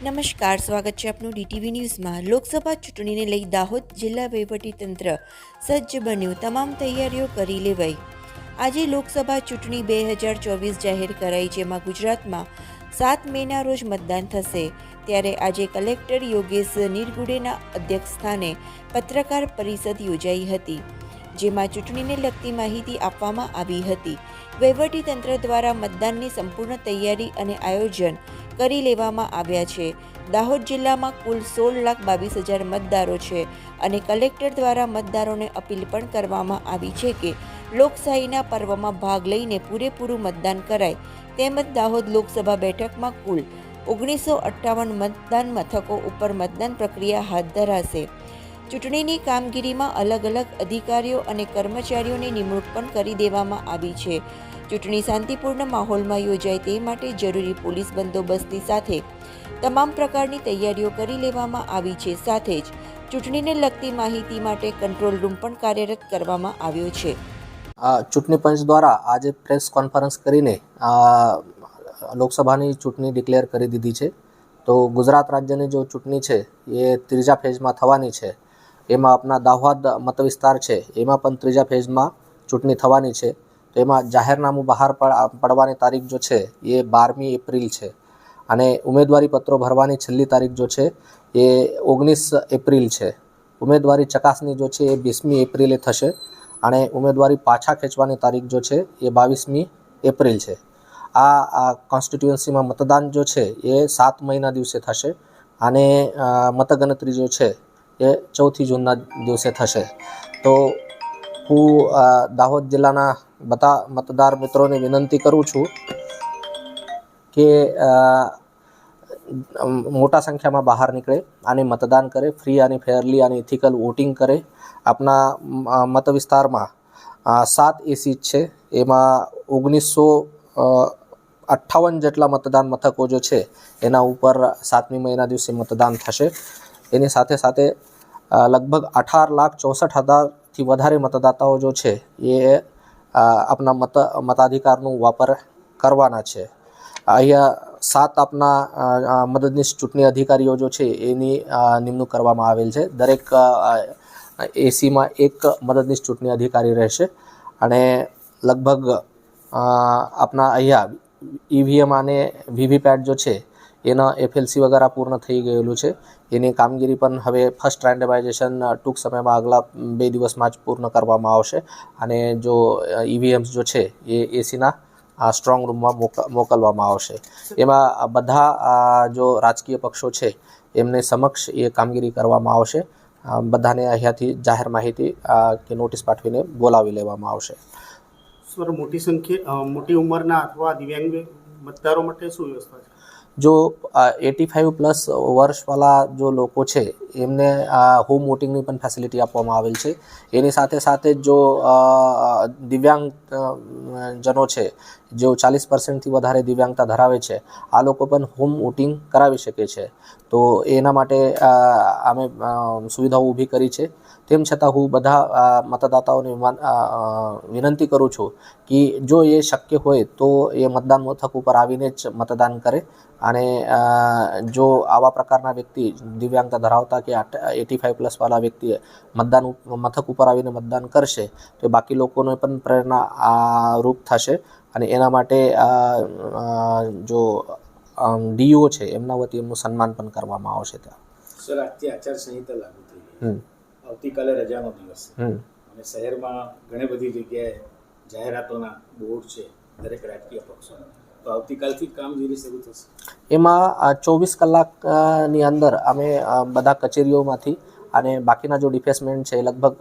નમસ્કાર, સ્વાગત છે આપનું ડીટીવી ન્યૂઝમાં. લોકસભા ચૂંટણીને લઈ દાહોદ જિલ્લા વહીવટીતંત્ર સજ્જ બન્યું. તમામ તૈયારીઓ કરી લેવાઈ. આજે લોકસભા ચૂંટણી બે હજાર ચોવીસ જાહેર કરાઈ, જેમાં ગુજરાતમાં સાત મેના રોજ મતદાન થશે. ત્યારે આજે કલેક્ટર યોગેશ નિરગુડેના અધ્યક્ષસ્થાને પત્રકાર પરિષદ યોજાઈ હતી, જેમાં ચૂંટણીને લગતી માહિતી આપવામાં આવી હતી. વહીવટીતંત્ર દ્વારા મતદાનની સંપૂર્ણ તૈયારી અને આયોજન કરી લેવામાં આવ્યા છે. દાહોદ જિલ્લામાં કુલ સોળ લાખ બાવીસ હજાર મતદારો છે અને કલેક્ટર દ્વારા મતદારોને અપીલ પણ કરવામાં આવી છે કે લોકશાહીના પર્વમાં ભાગ લઈને પૂરેપૂરું મતદાન કરાય. તેમજ દાહોદ લોકસભા બેઠકમાં કુલ ઓગણીસો અઠ્ઠાવન મતદાન મથકો ઉપર મતદાન પ્રક્રિયા હાથ ધરાશે. ચૂંટણીની કામગીરીમાં અલગ અલગ અધિકારીઓ અને કર્મચારીઓની નિમણૂક પણ કરી દેવામાં આવી છે. ચૂંટણી શાંતિપૂર્ણ માહોલમાં યોજાય તે માટે જરૂરી પોલીસ બંદોબસ્તની સાથે તમામ પ્રકારની તૈયારીઓ કરી લેવામાં આવી છે. સાથે જ ચૂંટણીને લગતી માહિતી માટે કંટ્રોલ રૂમ પણ કાર્યરત કરવામાં આવ્યો છે. આ ચૂંટણી પંચ દ્વારા આજે પ્રેસ કોન્ફરન્સ કરીને લોકસભાની ચૂંટણી ડિક્લેર કરી દીધી છે. તો ગુજરાત રાજ્યની જો ચૂંટણી છે, એ ત્રીજા ફેઝમાં થવાની છે. એમાં આપણા દાહોદ મતવિસ્તાર છે, એમાં પણ ત્રીજા ફેઝમાં ચૂંટણી થવાની છે. તો એમાં જાહેરનામું બહાર પડ- પડવાની તારીખ જો છે, એ બારમી એપ્રિલ છે. અને ઉમેદવારી પત્રો ભરવાની છેલ્લી તારીખ જો છે, એ ઓગણીસ એપ્રિલ છે. ઉમેદવારી ચકાસણી જો છે, એ વીસમી એપ્રિલે થશે. અને ઉમેદવારી પાછા ખેંચવાની તારીખ જો છે, એ બાવીસમી એપ્રિલ છે. આ કોન્સ્ટિટ્યુઅન્સીમાં મતદાન જો છે, એ સાત મહિના દિવસે થશે. અને મતગણતરી જો છે, એ ચૌથી જૂનના દિવસે થશે. તો હું દાહોદ જિલ્લાના બધા મતદાર મિત્રોને વિનંતી કરું છું કે મોટા સંખ્યામાં બહાર નીકળે અને મતદાન કરે, ફ્રી અને ફેરલી અને ઇથિકલ વોટિંગ કરે. આપણા મત વિસ્તારમાં સાત એ સીટ છે. એમાં ઓગણીસો અઠ્ઠાવન જેટલા મતદાન મથકો જો છે, એના ઉપર સાતમી મહિના દિવસે મતદાન થશે. એની સાથે સાથે લગભગ અઢાર લાખ ચોસઠ હજારથી વધારે મતદાતાઓ જો છે, એ આપના મત, મતાધિકારનું વાપર કરવાના છે. અહીંયા સાત આપના મદદનીશ ચૂંટણી અધિકારીઓ જો છે, એની નિમણૂક કરવામાં આવેલ છે. દરેક એસીમાં એક મદદનીશ ચૂંટણી અધિકારી રહેશે અને લગભગ આપના અહીંયા ઈવીએમ અને વીવીપેટ જો છે એના એફએલસી વગેરે પૂર્ણ થઈ ગયેલું છે. એની કામગીરી પણ હવે ફર્સ્ટ રેન્ડમાઇઝેશન ટૂંક સમયમાં આગલા બે દિવસમાં જ પૂર્ણ કરવામાં આવશે. અને જો ઈવીએમ્સ જો છે, એ એસીના આ સ્ટ્રોંગ રૂમમાં મોક- મોકલવામાં આવશે. એમાં બધા જો રાજકીય પક્ષો છે, એમને સમક્ષ એ કામગીરી કરવામાં આવશે. બધાને અહીંયાથી જાહેર માહિતી કે નોટિસ પાઠવીને બોલાવી લેવામાં આવશે. સર, મોટી સંખ્યા મોટી ઉંમરના અથવા દિવ્યાંગ મતદારો માટે શું વ્યવસ્થા છે? જો એટી ફાઇવ પ્લસ વર્ષવાળા જો લોકો છે, એમને હોમ વોટિંગની પણ ફેસિલિટી આપવામાં આવેલ છે. એની સાથે સાથે જો દિવ્યાંગ જનો છે, જેઓ ચાલીસ પર્સન્ટથી વધારે દિવ્યાંગતા ધરાવે છે, આ લોકો પણ હોમ વોટિંગ કરાવી શકે છે. તો એના માટે અમે સુવિધાઓ ઊભી કરી છે. તેમ છતાં હું બધા મતદાતાઓને વિનંતી કરું છું કે જો એ શક્ય હોય તો એ મતદાન મથક ઉપર આવીને જ મતદાન કરે અને જો આવા પ્રકારના વ્યક્તિ દિવ્યાંગતા ધરાવતા કે એટી ફાઇવ પ્લસવાળા વ્યક્તિ મતદાન મથક ઉપર આવીને મતદાન કરશે તો બાકી લોકોને પણ પ્રેરણા રૂપ થશે અને એના માટે જો ડીઓ છે એમના વતી એમનું સન્માન પણ કરવામાં આવશે ત્યાં. સર આજથી આચારસંહિતા લાગુ થઈ ગઈ. આવતીકાલે રજાનો દિવસ અને શહેરમાં ઘણી બધી જગ્યાએ જાહેરાતોના બોર્ડ છે દરેક રાજકીય પક્ષોના. તો આવતીકાલથી કામગીરી શરૂ થશે. એમાં ચોવીસ કલાકની અંદર અમે બધા કચેરીઓમાંથી અને બાકીના જો ડિફેસમેન્ટ છે એ લગભગ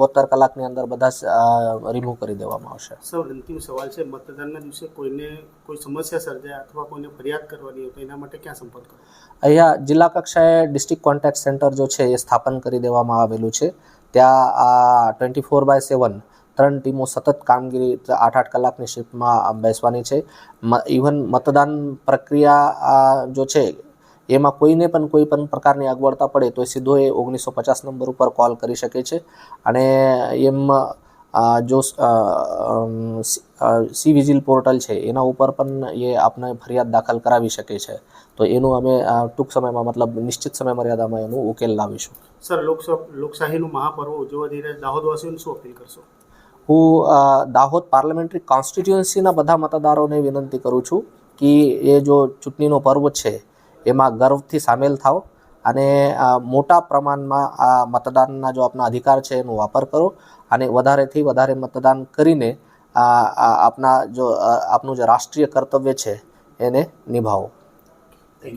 બોતેર કલાકની અંદર બધા રિમૂવ કરી દેવામાં આવશે. સર અંતિમ સવાલ છે મતદાનના દિવસે કોઈને કોઈ સમસ્યા સર્જાય અથવા કોઈને ફરિયાદ કરવાની હોય તો એના માટે ક્યાં સંપર્ક કરવો અહીંયા જિલ્લા કક્ષાએ ડિસ્ટ્રિક્ટ કોન્ટેક્ટ સેન્ટર જો છે એ સ્થાપન કરી દેવામાં આવેલું છે. ત્યાં આ ટ્વેન્ટી ફોર બાય સેવન ત્રણ ટીમો સતત કામગીરી આઠ આઠ કલાકની શિફ્ટમાં બેસવાની છે. ઇવન મતદાન પ્રક્રિયા જો છે એમાં કોઈને પણ કોઈ પણ પ્રકારની અગવડતા પડે તો સીધો એ ઓગણીસો પચાસ નંબર ઉપર કોલ કરી શકે છે. અને એમ જો સી વિજિલ પોર્ટલ છે એના ઉપર પણ એ આપને ફરિયાદ દાખલ કરાવી શકે છે. તો એનું અમે ટૂંક સમયમાં મતલબ નિશ્ચિત સમય મર્યાદામાં એનું ઉકેલ લાવીશું. સર લોકશાહીનું મહાપર્વ ઉજવવા જઈ રહ્યા દાહોદવાસીઓને શું અપીલ કરશો? હું દાહોદ પાર્લામેન્ટરી કોન્સ્ટિટ્યુઅન્સીના બધા મતદારોને વિનંતી કરું છું કે એ જો ચૂંટણીનો પર્વ છે એમાં ગર્વથી સામેલ થાઓ અને મોટા પ્રમાણમાં આ મતદાનના જો આપના અધિકાર છે એનો વાપર કરો અને વધારેથી વધારે મતદાન કરીને આપના જો આપનું જે રાષ્ટ્રીય કર્તવ્ય છે એને નિભાવો.